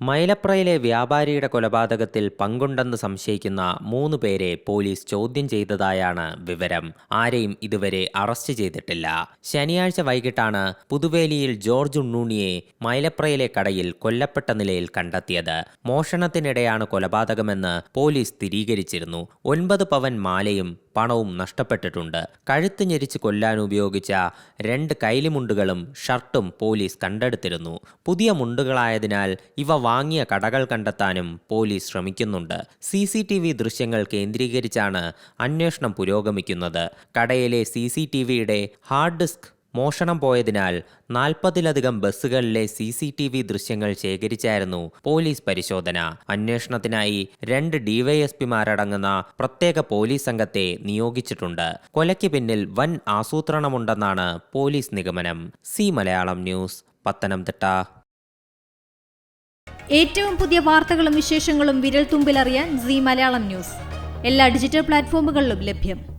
മൈലപ്രയിലെ വ്യാപാരിയുടെ കൊലപാതകത്തിൽ പങ്കുണ്ടെന്ന് സംശയിക്കുന്ന മൂന്ന് പേരെ പോലീസ് ചോദ്യം ചെയ്തതായാണ് വിവരം. ആരെയും ഇതുവരെ അറസ്റ്റ് ചെയ്തിട്ടില്ല. ശനിയാഴ്ച വൈകിട്ടാണ് പുതുവേലിയിൽ ജോർജ് ഉണ്ണൂണിയെ മൈലപ്രയിലെ കടയിൽ കൊല്ലപ്പെട്ട നിലയിൽ കണ്ടെത്തിയത്. മോഷണത്തിനിടെയാണ് കൊലപാതകമെന്ന് പോലീസ് സ്ഥിരീകരിച്ചിരുന്നു. ഒൻപത് പവൻ മാലയും പണവും നഷ്ടപ്പെട്ടിട്ടുണ്ട്. കഴുത്ത് ഞെരിച്ച് കൊല്ലാൻ ഉപയോഗിച്ച രണ്ട് കൈലിമുണ്ടുകളും ഷർട്ടും പോലീസ് കണ്ടെടുത്തിരുന്നു. പുതിയ മുണ്ടുകളായതിനാൽ ഇവ വാങ്ങിയ കടകൾ കണ്ടെത്താനും പോലീസ് ശ്രമിക്കുന്നുണ്ട്. സി സി ടി വി ദൃശ്യങ്ങൾ കേന്ദ്രീകരിച്ചാണ് അന്വേഷണം പുരോഗമിക്കുന്നത്. കടയിലെ സി സി ടി വിയുടെ ഹാർഡ് ഡിസ്ക് മോഷണം പോയതിനാൽ നാൽപ്പതിലധികം ബസ്സുകളിലെ സി സി ടി വി ദൃശ്യങ്ങൾ ശേഖരിച്ചായിരുന്നു പോലീസ് പരിശോധന. അന്വേഷണത്തിനായി രണ്ട് ഡിവൈഎസ്പിമാരടങ്ങുന്ന പ്രത്യേക പോലീസ് സംഘത്തെ നിയോഗിച്ചിട്ടുണ്ട്. കൊലയ്ക്ക് പിന്നിൽ വൻ ആസൂത്രണമുണ്ടെന്നാണ് പോലീസ് നിഗമനം. C Malayalam news Pathanamthitta. ഏറ്റവും പുതിയ വാർത്തകളും വിശേഷങ്ങളും വിരൽ തുമ്പിലറിയാൻ സി മലയാളം ന്യൂസ്. എല്ലാ ഡിജിറ്റൽ പ്ലാറ്റ്ഫോമുകളിലും ലഭ്യം.